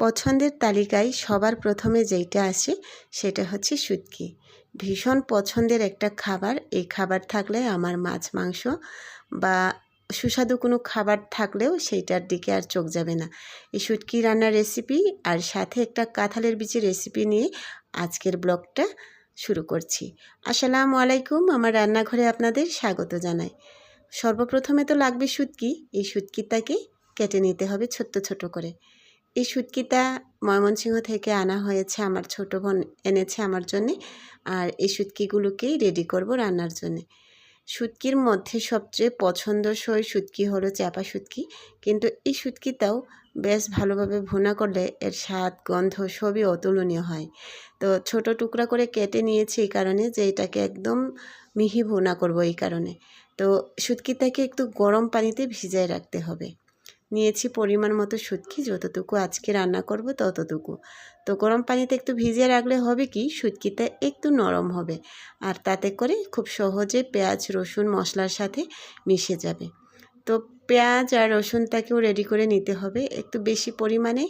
পছন্দের তালিকায় সবার প্রথমে যেইটা আসে সেটা হচ্ছে শুটকি। ভীষণ পছন্দের একটা খাবার। এই খাবার থাকলে আমার মাছ, মাংস বা সুস্বাদু কোনো খাবার থাকলেও সেইটার দিকে আর চোখ যাবে না। এই শুটকি রান্নার রেসিপি আর সাথে একটা কাঁঠালের বীজের রেসিপি নিয়ে আজকের ব্লগটা শুরু করছি। আসসালামু আলাইকুম। আমার রান্নাঘরে আপনাদের স্বাগত জানাই। সর্বপ্রথমে তো লাগবে শুটকি। এই শুটকিটাকে কেটে নিতে হবে ছোট্ট ছোট করে। এই শুটকিটা ময়মনসিংহ থেকে আনা হয়েছে, আমার ছোট বোন এনেছে আমার জন্যে। আর এই শুটকিগুলোকেই রেডি করব রান্নার জন্যে। শুটকির মধ্যে সবচেয়ে পছন্দসই শুটকি হলো চাপা শুটকি কিন্তু এই শুটকিটাও বেশ ভালোভাবে ভুনা করলে এর স্বাদ, গন্ধ সবই অতুলনীয় হয়। তো ছোট টুকরা করে কেটে নিয়েছি এই কারণে যে এটাকে একদম মিহি ভুনা করব এই কারণে। তো শুটকিটাকে একটু গরম পানিতে ভিজায় রাখতে হবে। নিয়েছি পরিমাণ মতো শুটকি যতটুকু আজকে রান্না করব ততটুকু। তো গরম পানিতে একটু ভিজিয়ে রাখলে হবে কি? শুটকিটা একটু নরম হবে আর তাতে করে খুব সহজে পেঁয়াজ, রসুন, মশলার সাথে মিশে যাবে। তো পেঁয়াজ আর রসুনটাকেও রেডি করে নিতে হবে। একটু বেশি পরিমাণে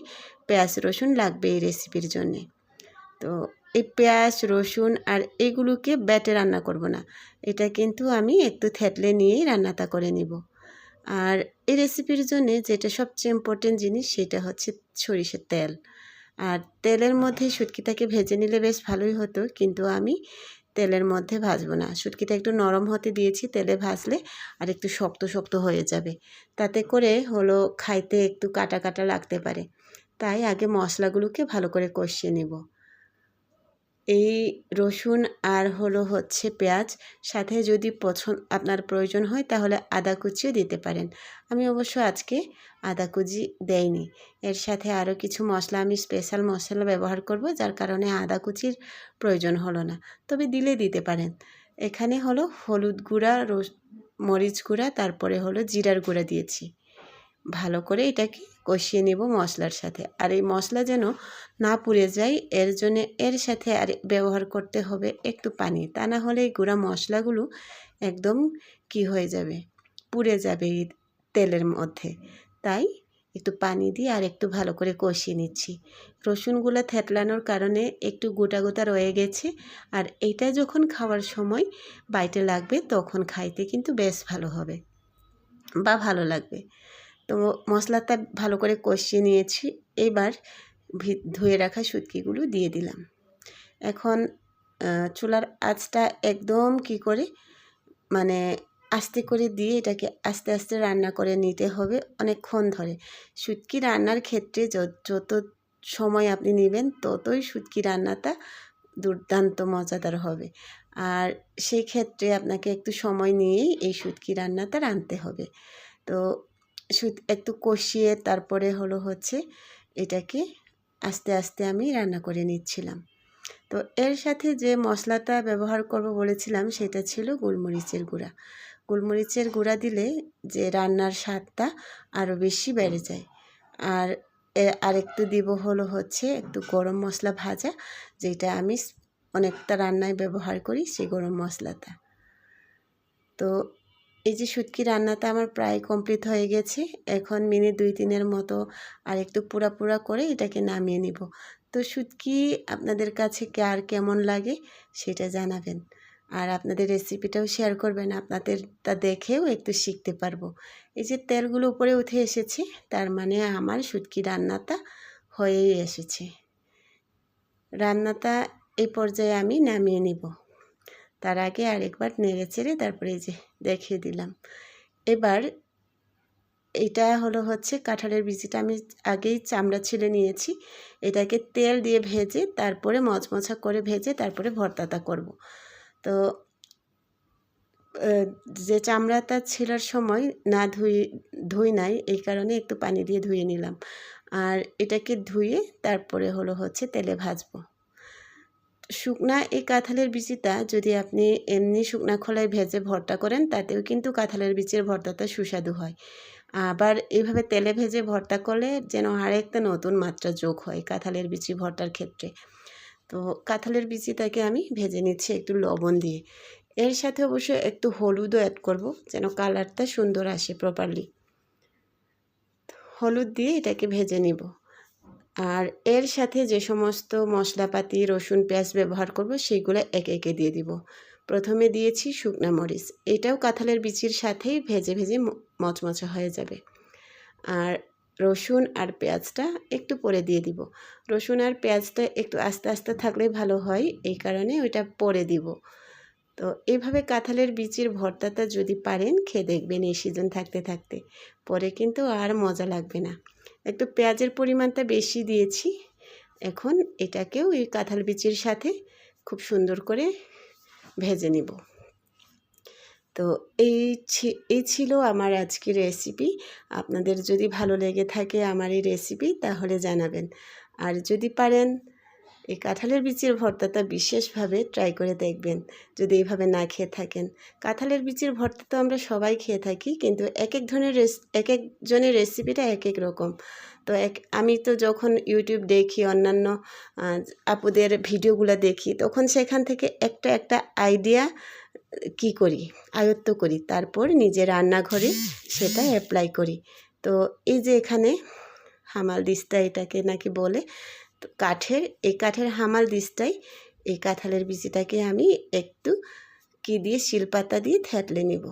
পেঁয়াজ, রসুন লাগবে এই রেসিপির জন্যে। তো এই পেঁয়াজ, রসুন আর এগুলোকে ব্যাটে রান্না করব না। এটা কিন্তু আমি একটু থেতলে নিয়েই রান্নাটা করে নিব। আর এই রেসিপির জন্যে যেটা সবচেয়ে ইম্পর্টেন্ট জিনিস সেটা হচ্ছে সরিষার তেল। আর তেলের মধ্যে শুটকিটাকে ভেজে নিলে বেশ ভালোই হতো, কিন্তু আমি তেলের মধ্যে ভাজবো না। শুটকিটা একটু নরম হতে দিয়েছি, তেলে ভাজলে আর একটু শক্ত শক্ত হয়ে যাবে। তাতে করে হলো খাইতে একটু কাটা কাটা লাগতে পারে। তাই আগে মশলাগুলোকে ভালো করে কষিয়ে নেব। এই রসুন আর হলো হচ্ছে পেঁয়াজ সাথে যদি পছন্দ আপনার প্রয়োজন হয় তাহলে আদা কুচিও দিতে পারেন। আমি অবশ্য আজকে আদা কুচি দেইনি। এর সাথে আরও কিছু মশলা, আমি স্পেশাল মশলা ব্যবহার করব যার কারণে আদা কুচির প্রয়োজন হলো না। তবে দিলে দিতে পারেন। এখানে হলো হলুদ গুঁড়া মরিচ গুঁড়া, তারপরে হলো জিরার গুঁড়া দিয়েছি। ভালো করে এটাকে কষিয়ে নেব মশলার সাথে। আর এই মশলা যেন না পুড়ে যায়, এর জন্য এর সাথে আর ব্যবহার করতে হবে একটু পানি। তা না হলে এই গুঁড়া মশলাগুলো একদম কি হয়ে যাবে? পুড়ে যাবে এই তেলের মধ্যে। তাই একটু পানি দিয়ে আর একটু ভালো করে কষিয়ে নিচ্ছি। রসুনগুলো থেতলানোর কারণে একটু গোটা গোটা রয়ে গেছে। আর এইটা যখন খাওয়ার সময় বাইটে লাগবে, তখন খাইতে কিন্তু বেশ ভালো হবে বা ভালো লাগবে। তো মশলাটা ভালো করে কষিয়ে নিয়েছি। এবার ধুয়ে রাখা শুটকিগুলো দিয়ে দিলাম। এখন চুলার আঁচটা একদম কি করে মানে আস্তে করে দিয়ে এটাকে আস্তে আস্তে রান্না করে নিতে হবে অনেকক্ষণ ধরে। শুটকি রান্নার ক্ষেত্রে যত সময় আপনি নেবেন, ততই শুটকি রান্নাটা দুর্দান্ত মজাদার হবে। আর সেই ক্ষেত্রে আপনাকে একটু সময় নিয়েই এই শুটকি রান্নাটা রাঁধতে হবে। তো একটু কষিয়ে তারপরে হলো হচ্ছে এটাকে আস্তে আস্তে আমি রান্না করে নিচ্ছিলাম। তো এর সাথে যে মশলাটা ব্যবহার করব বলেছিলাম সেটা ছিল গোলমরিচের গুঁড়া। গোলমরিচের গুঁড়া দিলে যে রান্নার স্বাদটা আরও বেশি বেড়ে যায়। আর আর একটু দিব হলো হচ্ছে একটু গরম মশলা ভাজা, যেটা আমি অনেকটা রান্নায় ব্যবহার করি সেই গরম মশলাটা। তো এই যে শুটকি রান্নাটা আমার প্রায় কমপ্লিট হয়ে গেছে, এখন মিনিট দুই তিনের মতো আর একটু পুরা পুরা করে এটাকে নামিয়ে নিব। তো শুটকি আপনাদের কাছে আর কেমন লাগে সেটা জানাবেন। আর আপনাদের রেসিপিটাও শেয়ার করবেন আপনাদের তা দেখেও একটু শিখতে পারব। এই যে তেলগুলো উপরে উঠে এসেছে, তার মানে আমার শুটকি রান্নাটা হয়েই এসেছে। রান্নাটা এই পর্যায়ে আমি নামিয়ে নিব। তার আগে আরেকবার নেড়ে চেড়ে তারপরে এই যে দেখিয়ে দিলাম। এবার এটা হলো হচ্ছে কাঁঠালের বিচিটা আমি আগেই চামড়া ছিলে নিয়েছি। এটাকে তেল দিয়ে ভেজে তারপরে মচমচা করে ভেজে তারপরে ভর্তাটা করব। তো যে চামড়াটা ছিলার সময় না ধুই ধুই নাই, এই কারণে একটু পানি দিয়ে ধুয়ে নিলাম। আর এটাকে ধুয়ে তারপরে হলো হচ্ছে তেলে ভাজবো। শুকনা এই কাঁঠালের বিচিটা যদি আপনি এমনি শুকনা খোলায় ভেজে ভর্তা করেন, তাতেও কিন্তু কাঁঠালের বিচির ভর্তাটা সুস্বাদু হয়। আবার এইভাবে তেলে ভেজে ভর্তা করলে যেন আরেকটা নতুন মাত্রা যোগ হয় কাঁঠালের বিচি ভর্তার ক্ষেত্রে। তো কাঁঠালের বিচিটাকে আমি ভেজে নিচ্ছি একটু লবণ দিয়ে। এর সাথে অবশ্যই একটু হলুদও অ্যাড করব যেন কালারটা সুন্দর আসে প্রপারলি হলুদ দিয়ে এটাকে ভেজে নিব। আর এর সাথে যে সমস্ত মশলাপাতি, রসুন, পেঁয়াজ ব্যবহার করব, সেইগুলো একে একে দিয়ে দিব। প্রথমে দিয়েছি শুকনা মরিচ। এটাও কাঁঠালের বিচির সাথেই ভেজে ভেজে মচমচে হয়ে যাবে। আর রসুন আর পেঁয়াজটা একটু পরে দিয়ে দিব। রসুন আর পেঁয়াজটা একটু আস্তে আস্তে থাকলে ভালো হয়, এই কারণে ওইটা পরে দিব। তো এইভাবে কাঁঠালের বিচির ভর্তাটা যদি পারেন, খেয়ে দেখবেন এই সিজন থাকতে থাকতে। পরে কিন্তু আর মজা লাগবে না। একটু পেঁয়াজের পরিমাণটা বেশি দিয়েছি। এখন এটাকেও এই কাঁঠাল বিচির সাথে খুব সুন্দর করে ভেজে নিব। তো এই এই ছিল আমার আজকের রেসিপি আপনাদের যদি ভালো লেগে থাকে আমার এই রেসিপি তাহলে জানাবেন। আর যদি পারেন এই কাঁঠালের বিচির ভর্তাটা বিশেষভাবে ট্রাই করে দেখবেন। যদি এইভাবে না খেয়ে থাকেন। কাঁঠালের বিচির ভর্তা তো আমরা সবাই খেয়ে থাকি, কিন্তু এক এক ধরনের এক একজনের রেসিপিটা এক এক রকম। তো এক, আমি তো যখন ইউটিউব দেখি, অন্যান্য আপুদের ভিডিওগুলো দেখি, তখন সেখান থেকে একটা একটা আইডিয়া কি করি? আয়ত্ত করি। তারপর নিজে রান্নাঘরে সেটা অ্যাপ্লাই করি। তো এই যে এখানে হামাল দিস্তা এটাকে নাকি বলে কাঠের, এই কাঠের হামাল দিস্তায় এই কাঁঠালের বিচিটাকে আমি একটু কি দিয়ে, শিলপাতা দিয়ে থেতলে নিব।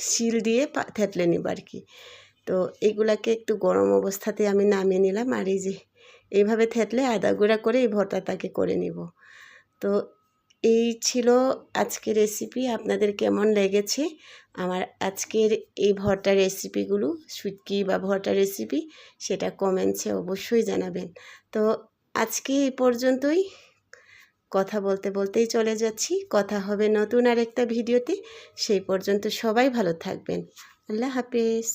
শিল দিয়ে থেতলে নিব আর কি। তো এগুলাকে একটু গরম অবস্থাতে আমি নামিয়ে নিলাম আর এই যে, এইভাবে থেতলে আদা গুঁড়া করে এই ভর্তাটাকে করে নিব। তো এই ছিল আজকের রেসিপি আপনাদের কেমন লেগেছে? আমার আজকের এই ভর্তা রেসিপিগুলো সুটকি বা ভর্তা রেসিপি সেটা কমেন্টসে অবশ্যই জানাবেন। তো আজকে এই পর্যন্তই। কথা বলতে বলতেই চলে যাচ্ছি। কথা হবে নতুন আরেকটা ভিডিওতে। সেই পর্যন্ত সবাই ভালো থাকবেন। আল্লাহ হাফেজ।